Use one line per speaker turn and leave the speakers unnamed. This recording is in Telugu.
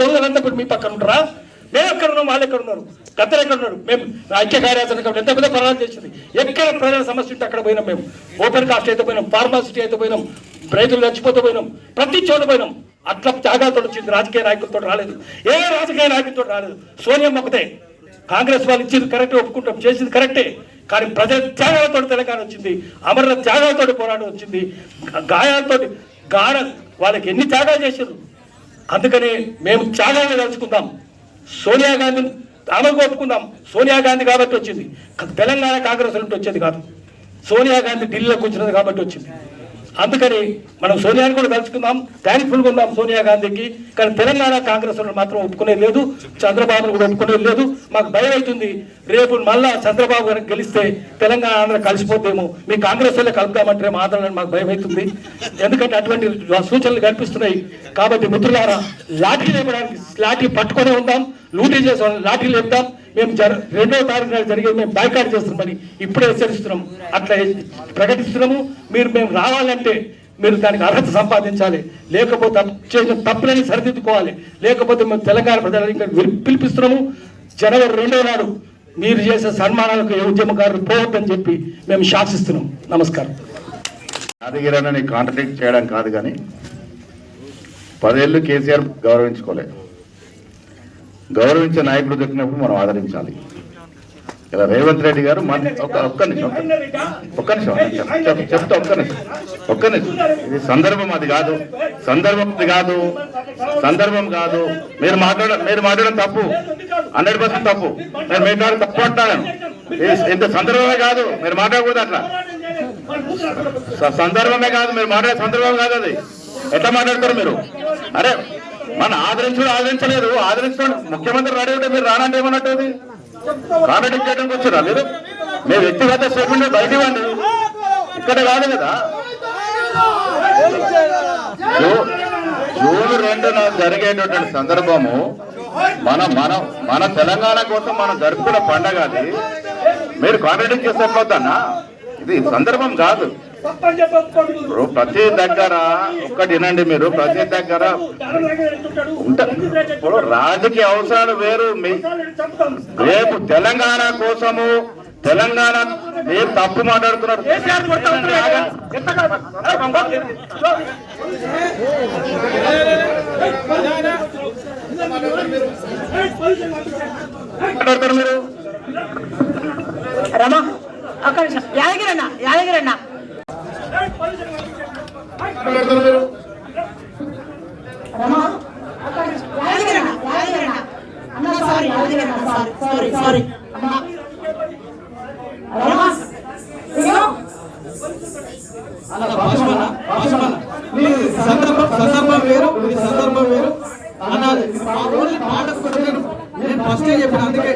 దొంగలంతా మీ పక్కన ఉంటారా? మేము ఎక్కడ ఉన్నాం వాళ్ళు ఎక్కడ ఉన్నారు? గద్దరు ఎక్కడ ఉన్నారు? మేము ఐక్య కార్యాచరణ కమిటీ ఎంత పెద్ద పోరాటం చేసింది ఎక్కడ ప్రజల సమస్య ఉంటే అక్కడ పోయినాం మేము. ఓపెన్ కాస్ట్ అయితే పోయినాం ఫార్మాసిటీ అయితే పోయినాం రైతులు చచ్చిపోతే పోయినాం ప్రతి చోట పోయినాం. అట్లా త్యాగాలతో వచ్చింది రాజకీయ నాయకులతో రాలేదు. ఏ రాజకీయ నాయకులతో రాలేదు. సోనియం ఒకటే కాంగ్రెస్ వాళ్ళు ఇచ్చింది కరెక్ట్ ఒప్పుకుంటాం. చేసింది కరెక్టే. కానీ ప్రజల త్యాగాలతో తెలంగాణ వచ్చింది. అమరుల త్యాగాలతో పోరాటం వచ్చింది. గాయాలతో గాన వాళ్ళకి ఎన్ని త్యాగాలు చేశారు అందుకని మేము చాలా తలుచుకుందాం. సోనియా గాంధీని ఆమె ఒప్పుకుందాం సోనియా గాంధీ కాబట్టి వచ్చింది. తెలంగాణ కాంగ్రెస్ నుండి వచ్చేది కాదు. సోనియా గాంధీ ఢిల్లీలోకి వచ్చినది కాబట్టి వచ్చింది. అందుకని మనం సోనియాని కూడా తలుచుకుందాం థ్యాంక్ఫుల్గా ఉందాం సోనియా గాంధీకి. కానీ తెలంగాణ కాంగ్రెస్ వాళ్ళు మాత్రం ఒప్పుకునేది లేదు చంద్రబాబును కూడా ఒప్పుకునేది లేదు. మాకు భయం అవుతుంది. రేపు మళ్ళా చంద్రబాబు గారికి గెలిస్తే తెలంగాణ ఆంధ్ర కలిసిపోతేమో మీ కాంగ్రెస్ వాళ్ళే కలుపుతామంటే మాత్రం మాకు భయం అవుతుంది. ఎందుకంటే అటువంటి సూచనలు కనిపిస్తున్నాయి. కాబట్టి మిత్రులారా లాఠీ లేపడానికి లాఠీ పట్టుకునే ఉందాం. లూటీ చేసే లాఠీలు చెప్తాం. మేము జర రెండవ తారీఖు నాడు జరిగేది మేము బాయ్కాట్ చేస్తున్నామని ఇప్పుడే హెచ్చరిస్తున్నాం. అట్లా ప్రకటిస్తున్నాము. మీరు మేము రావాలంటే మీరు దానికి అర్హత సంపాదించాలి. లేకపోతే తప్పు- చేసిన తప్పులని సరిదిద్దుకోవాలి. లేకపోతే మేము తెలంగాణ ప్రజలను ఇంకా పిలిపిస్తున్నాము. జనవరి రెండో నాడు మీరు చేసే సన్మానాలకు ఏ ఉద్యమకారులు పోవద్దని చెప్పి మేము శాసిస్తున్నాం. నమస్కారం.
యాదగిరిని కాంట్రడిక్ట్ చేయడం కాదు కానీ పదేళ్ళు కేసీఆర్ గౌరవించుకోలేదు. గౌరవించే నాయకుడు దొరికినప్పుడు మనం ఆదరించాలి. ఇలా రేవంత్ రెడ్డి గారు మన ఒక్క ఒక్క నిమిషం ఒక్క నిమిషం చెప్తా ఒక్క నిమిషం ఒక్క నిమిషం. ఇది సందర్భం అది కాదు. సందర్భం అది కాదు. సందర్భం కాదు. మీరు మాట్లాడ మీరు మాట్లాడడం తప్పు. హండ్రెడ్ పర్సెంట్ తప్పు. నేను మీ కాదు తప్పు అంటాను. ఇంత సందర్భమే కాదు. మీరు మాట్లాడకూడదు అట్లా. స- సందర్భమే కాదు. మీరు మాట్లాడే సందర్భం కాదు అది. ఎట్లా మాట్లాడతారు మీరు? అరే మన ఆదరించడం ఆదరించలేదు. ఆదరించడం ముఖ్యమంత్రి రెడీ మీరు రానంటే ఏమన్నట్టు అది కాంట్రాక్ట్ చేయడానికి వచ్చారా మీరు? మీ వ్యక్తిగత స్టేట్మెంట్ బయట ఇవ్వండి ఇక్కడ కాదు కదా. జూన్ రెండున జరిగేటటువంటి సందర్భము మన మన మన తెలంగాణ కోసం మనం జరుపుకున్న పండగ అది. మీరు కాంట్రాక్ట్ చేస్తే ఇది సందర్భం కాదు. ఇప్పుడు ప్రతి దగ్గర ఒక్కటి వినండి మీరు ప్రతి దగ్గర ఇప్పుడు రాజకీయ అవసరాలు వేరు మీ రేపు తెలంగాణ కోసము తెలంగాణ ఏం తప్పు మాట్లాడుతున్నారు. మాట్లాడతారు మీరు?
రమా ఒక్క నిమిషం. యాదగిరన్న యాదగిరన్న
సందర్భం సందర్భం వేరు సందర్భం వేరు అన్న మా పాటకు నేను నేను చెప్పిన అందుకే.